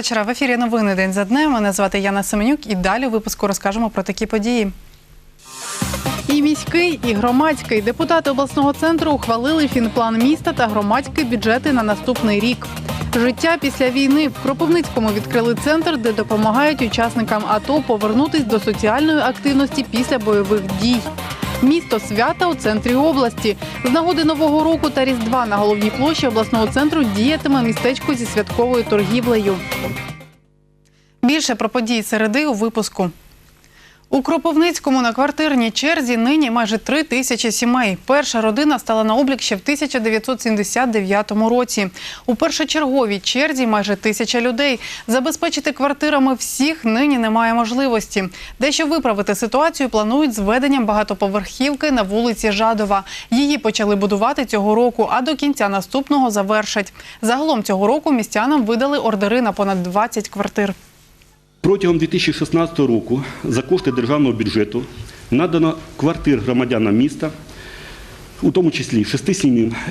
Вечора. В ефірі новини День за днем. Мене звати Яна Семенюк. І далі у випуску розкажемо про такі події. І міський, і громадський депутати обласного центру ухвалили фінплан міста та громадські бюджети на наступний рік. Життя після війни в Кропивницькому відкрили центр, де допомагають учасникам АТО повернутись до соціальної активності після бойових дій. Місто свята у центрі області. З нагоди нового року та різдва на головній площі обласного центру діятиме містечко зі святковою торгівлею. Більше про події середи у випуску. У Кропивницькому на квартирній черзі нині майже три тисячі сімей. Перша родина стала на облік ще в 1979 році. У першочерговій черзі майже тисяча людей. Забезпечити квартирами всіх нині немає можливості. Дещо виправити ситуацію планують з введенням багатоповерхівки на вулиці Жадова. Її почали будувати цього року, а до кінця наступного завершать. Загалом цього року містянам видали ордери на понад 20 квартир. Протягом 2016 року за кошти державного бюджету надано квартир громадянам міста, у тому числі шести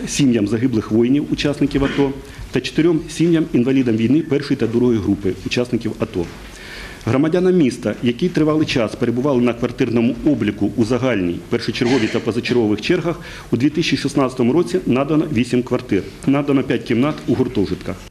сім'ям, загиблих воїнів, учасників АТО, та чотирьом сім'ям інвалідам війни першої та другої групи учасників АТО. Громадянам міста, які тривалий час перебували на квартирному обліку у загальній, першочерговій та позачергових чергах, у 2016 році надано 8 квартир, надано 5 кімнат у гуртожитках.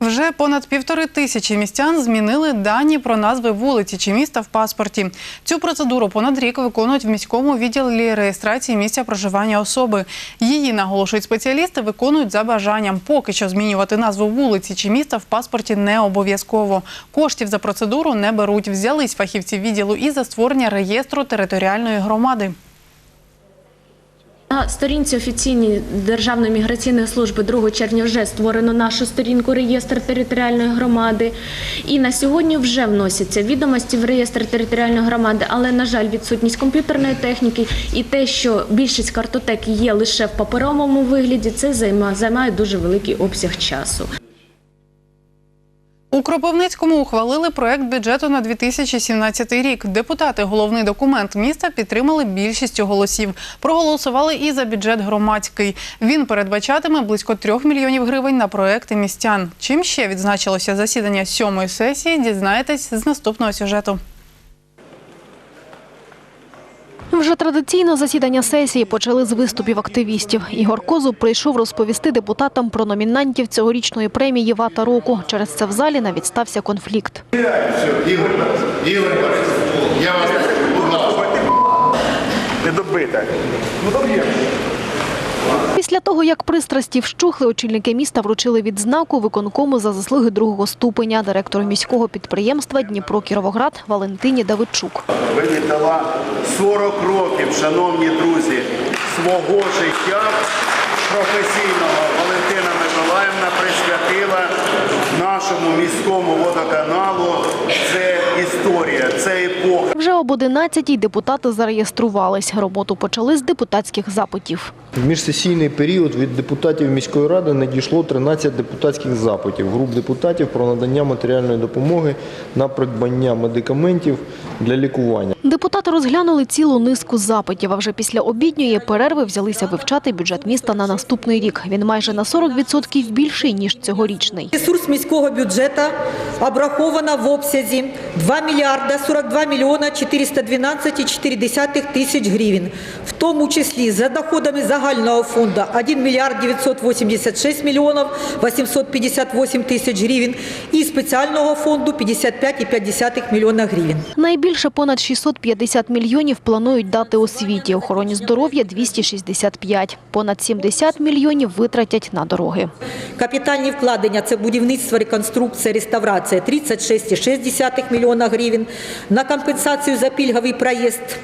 Вже понад півтори тисячі містян змінили дані про назви вулиці чи міста в паспорті. Цю процедуру понад рік виконують в міському відділі реєстрації місця проживання особи. Її наголошують спеціалісти, виконують за бажанням. Поки що змінювати назву вулиці чи міста в паспорті не обов'язково. Коштів за процедуру не беруть. Взялись фахівці відділу і за створення реєстру територіальної громади. На сторінці офіційній Державної міграційної служби 2 червня вже створено нашу сторінку реєстр територіальної громади. І на сьогодні вже вносяться відомості в реєстр територіальної громади, але, на жаль, відсутність комп'ютерної техніки і те, що більшість картотек є лише в паперовому вигляді, це займає, дуже великий обсяг часу. У Кропивницькому ухвалили проект бюджету на 2017 рік. Депутати головний документ міста підтримали більшістю голосів. Проголосували і за бюджет громадський. Він передбачатиме близько трьох мільйонів гривень на проекти містян. Чим ще відзначилося засідання сьомої сесії, дізнаєтесь з наступного сюжету. Вже традиційно засідання сесії почали з виступів активістів. Ігор Козуб прийшов розповісти депутатам про номінантів цьогорічної премії «Вата року». Через це в залі навіть стався конфлікт. Ігор, я вас не ласка. Ну добите. Після того, як пристрасті вщухли, очільники міста вручили відзнаку виконкому за заслуги другого ступеня директору міського підприємства Дніпро Кіровоград Валентині Давидчук. Ви віддала 40 років, шановні друзі, свого життя професійного Валентина Миколаївна присвятила нашому міському водоканалу. Це історія, це епоха. Вже об 11-й депутати зареєструвались. Роботу почали з депутатських запитів. В міжсесійний період від депутатів міської ради надійшло 13 депутатських запитів груп депутатів про надання матеріальної допомоги на придбання медикаментів для лікування. Депутати розглянули цілу низку запитів, а вже після обідньої перерви взялися вивчати бюджет міста на наступний рік. Він майже на 40% більший, ніж цьогорічний. Ресурс міського бюджету обраховано в обсязі 2 мільярда 42 мільйона 412,4 тисяч гривень, в тому числі за доходами загального фонду 1 мільярд 986 мільйонів 858 тисяч гривень і спеціального фонду 55,5 мільйона гривень. Найбільше понад 650 мільйонів планують дати освіті, охороні здоров'я – 265. Понад 70 мільйонів витратять на дороги. Капітальні вкладення – це будівництво, реконструкція, реставрація – 36,6 мільйона гривень. На компенсацію за пільговий проїзд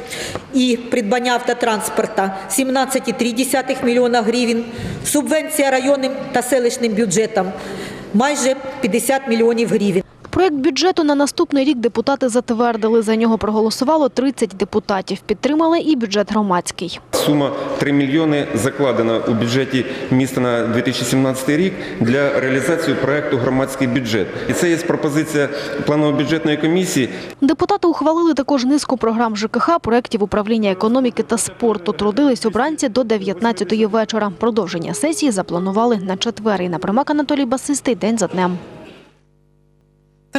і придбання автотранспорту – 17,3 мільйона гривень. Субвенція районним та селищним бюджетам – майже 50 мільйонів гривень. Проект бюджету на наступний рік депутати затвердили. За нього проголосувало 30 депутатів. Підтримали і бюджет громадський. Сума 3 мільйони закладена у бюджеті міста на 2017 рік для реалізації проекту громадський бюджет. І це є пропозиція планово-бюджетної комісії. Депутати ухвалили також низку програм ЖКХ, проєктів управління економіки та спорту. Трудились обранці до 19-ї вечора. Продовження сесії запланували на четвер. Інна Примак, Анатолій Басистий. День за днем.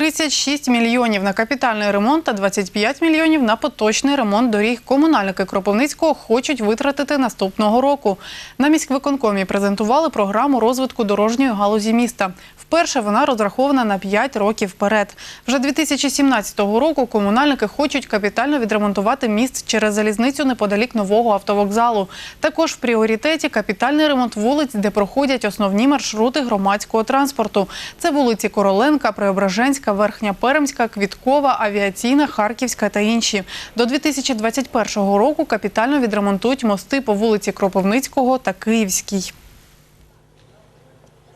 36 мільйонів на капітальний ремонт та 25 мільйонів на поточний ремонт доріг. Комунальники Кропивницького хочуть витратити наступного року. На міськвиконкомі презентували програму розвитку дорожньої галузі міста. Вперше вона розрахована на 5 років вперед. Вже 2017 року комунальники хочуть капітально відремонтувати міст через залізницю неподалік нового автовокзалу. Також в пріоритеті капітальний ремонт вулиць, де проходять основні маршрути громадського транспорту. Це вулиці Короленка, Преображенська, Верхня Перемська, Квіткова, Авіаційна, Харківська та інші. До 2021 року капітально відремонтують мости по вулиці Кропивницького та Київській.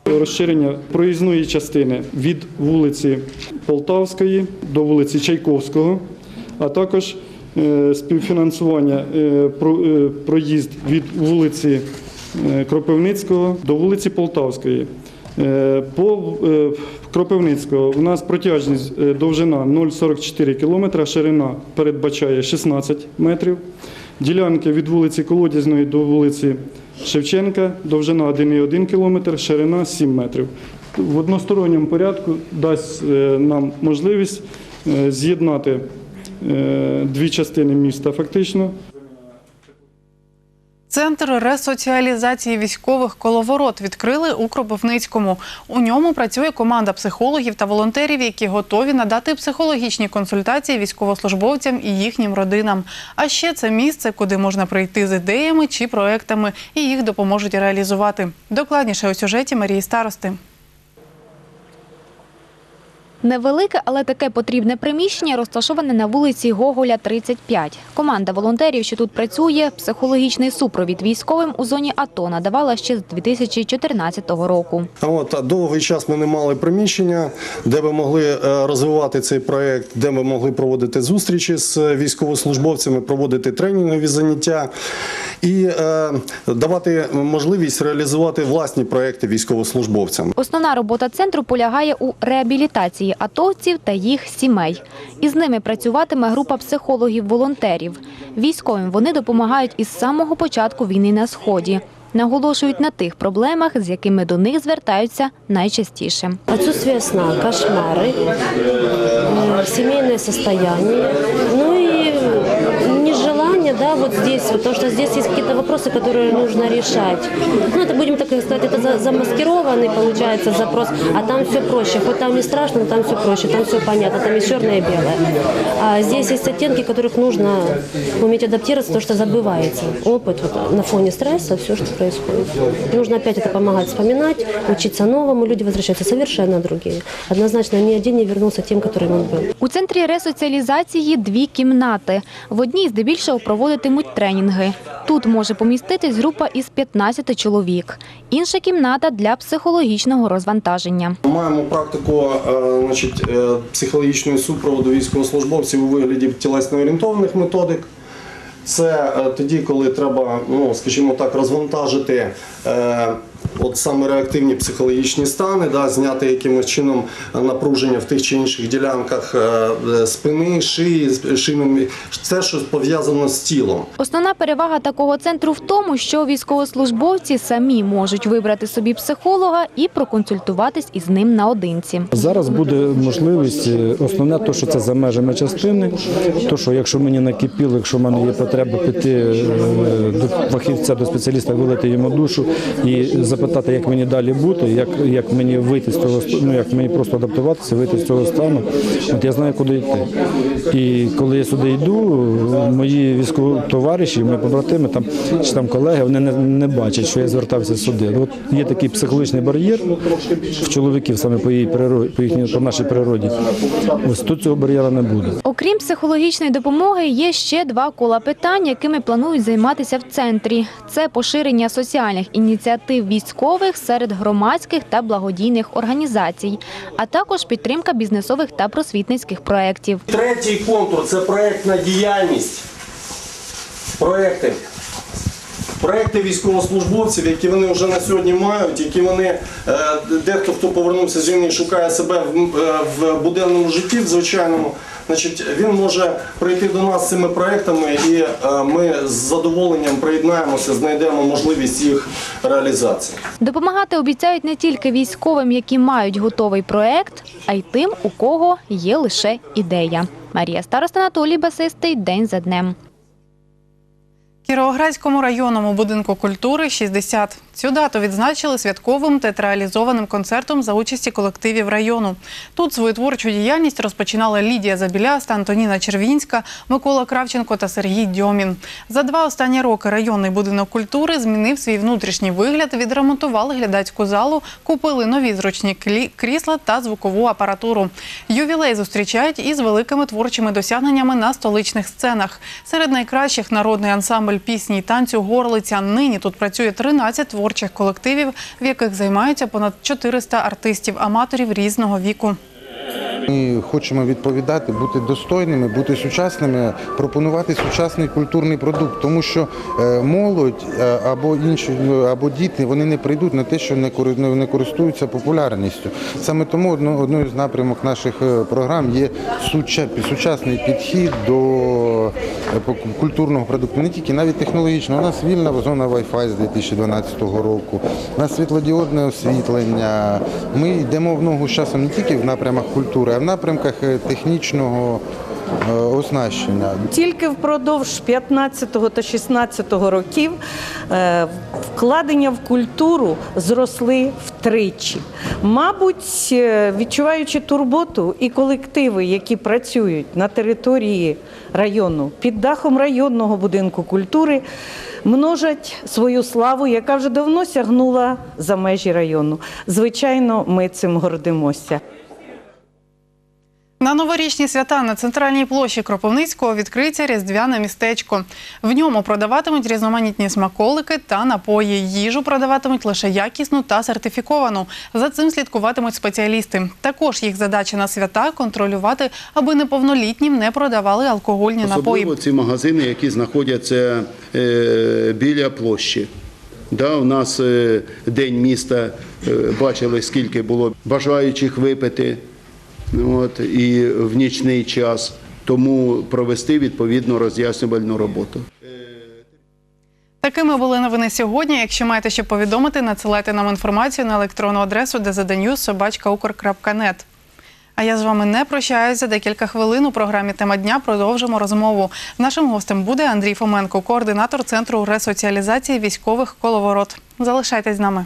Розширення проїзної частини від вулиці Полтавської до вулиці Чайковського, а також е, співфінансування е, е, проїзд від вулиці Кропивницького до вулиці Полтавської. Е, По е, Кропивницького у нас протяжність е, довжина 0,44 км, ширина передбачає 16 метрів. Ділянки від вулиці Колодязної до вулиці Шевченка, довжина 1,1 км, ширина 7 метрів. В односторонньому порядку дасть нам можливість з'єднати дві частини міста фактично. Центр ресоціалізації військових коловорот відкрили у Кропивницькому. У ньому працює команда психологів та волонтерів, які готові надати психологічні консультації військовослужбовцям і їхнім родинам. А ще це місце, куди можна прийти з ідеями чи проектами, і їх допоможуть реалізувати. Докладніше у сюжеті Марії Старости. Невелике, але таке потрібне приміщення розташоване на вулиці Гоголя, 35. Команда волонтерів, що тут працює, психологічний супровід військовим у зоні АТО надавала ще з 2014 року. От а довгий час ми не мали приміщення, де ми могли е, розвивати цей проект, де ми могли проводити зустрічі з військовослужбовцями, проводити тренінгові заняття і е, давати можливість реалізувати власні проекти військовослужбовцям. Основна робота центру полягає у реабілітації атовців та їх сімей. Із ними працюватиме група психологів-волонтерів. Військовим вони допомагають із самого початку війни на сході. Наголошують на тих проблемах, з якими до них звертаються найчастіше. Отсутствие сна, кошмари, сімейне состояние, ну да, вот здесь, вот, потому что здесь есть какие-то вопросы, которые нужно решать. Ну, это будем так сказать, это за- замаскированный, получается, запрос, а там все проще. Хоть там не страшно, но там все проще, там все понятно, там есть черное и белое. А здесь есть оттенки, которых нужно уметь адаптироваться, потому что забывается опыт вот, на фоне стресса, все, что происходит. Нужно опять это помогать вспоминать, учиться новому, люди возвращаются совершенно другие. Однозначно, ни один не вернулся тем, которым он был. У центрі ресоціалізації дві кімнати. В одній здебільшого проводитимуть тренінги. Тут може поміститись група із 15 чоловік. Інша кімната для психологічного розвантаження. Маємо практику психологічної значить, е, супроводу військовослужбовців у вигляді тілесно орієнтованих методик. Це е, тоді, коли треба, ну скажімо так, розвантажити е, от саме реактивні психологічні стани, да, зняти якимось чином напруження в тих чи інших ділянках е, спини, шиї, з- шийним, це що пов'язано з тілом. Основна перевага такого центру в тому, що військовослужбовці самі можуть вибрати собі психолога і проконсультуватись із ним наодинці. Зараз буде можливість, е, основне, то, що це за межами частини, то, що якщо мені накипіло, якщо в мене є потреба піти е, до фахівця, до спеціаліста, вилити йому душу і запитати, як мені далі бути, як, як мені вийти з ст- ну, як мені просто адаптуватися, вийти з цього стану, от я знаю, куди йти. І коли я сюди йду, мої військові товариші, мої побратими там, чи там колеги, вони не, не бачать, що я звертався сюди. От є такий психологічний бар'єр в чоловіків саме по її природі, по їхній по нашій природі. Ось тут цього бар'єра не буде. Окрім психологічної допомоги, є ще два кола питань, якими планують займатися в центрі. Це поширення соціальних ініціатив військових військових серед громадських та благодійних організацій, а також підтримка бізнесових та просвітницьких проєктів. Третій контур це проєктна діяльність. Проєкти. Проєкти військовослужбовців, які вони вже на сьогодні мають, які вони, е, дехто хто повернувся з війни, шукає себе в, е, буденному житті, в звичайному, значить, він може прийти до нас з цими проєктами і е, ми з задоволенням приєднаємося, знайдемо можливість їх реалізації. Допомагати обіцяють не тільки військовим, які мають готовий проєкт, а й тим, у кого є лише ідея. Марія Староста Анатолій Басистий день за днем. Кіровоградському районному будинку культури 60. Цю дату відзначили святковим театралізованим концертом за участі колективів району. Тут свою творчу діяльність розпочинали Лідія Забіляста, Антоніна Червінська, Микола Кравченко та Сергій Дьомін. За два останні роки районний будинок культури змінив свій внутрішній вигляд, відремонтували глядацьку залу, купили нові зручні крісла та звукову апаратуру. Ювілей зустрічають із великими творчими досягненнями на столичних сценах. Серед найкращих народний ансамбль пісні й танцю Горлиця. Нині тут працює 13 творчих колективів, в яких займаються понад 400 артистів-аматорів різного віку. Ми хочемо відповідати, бути достойними, бути сучасними, пропонувати сучасний культурний продукт, тому що е, молодь е, або інші ну, або діти вони не прийдуть на те, що не кори- не- не користуються популярністю. Саме тому одно- одною з напрямок наших е, програм є сучасний підхід до е, культурного продукту, не тільки навіть технологічно. У нас вільна зона Wi-Fi з 2012 року, у нас світлодіодне освітлення. Ми йдемо в ногу з часом не тільки в напрямах культури, в напрямках е, технічного е, оснащення. Тільки впродовж 15 та 16 років е, вкладення в культуру зросли втричі. Мабуть, відчуваючи турботу і колективи, які працюють на території району під дахом районного будинку культури, множать свою славу, яка вже давно сягнула за межі району. Звичайно, ми цим гордимося. На новорічні свята на центральній площі Кропивницького відкриється різдвяне містечко. В ньому продаватимуть різноманітні смаколики та напої. Їжу продаватимуть лише якісну та сертифіковану. За цим слідкуватимуть спеціалісти. Також їх задача на свята контролювати, аби неповнолітнім не продавали алкогольні напої. Особливо ці магазини, які знаходяться е, біля площі. Да, у нас е, день міста е, бачили, скільки було бажаючих випити от, і в нічний час, тому провести відповідну роз'яснювальну роботу. Такими були новини сьогодні. Якщо маєте що повідомити, надсилайте нам інформацію на електронну адресу dznews.ukr.net. А я з вами не прощаюся. Декілька хвилин у програмі Тема дня продовжимо розмову. Нашим гостем буде Андрій Фоменко, координатор центру ресоціалізації військових коловорот. Залишайтесь з нами.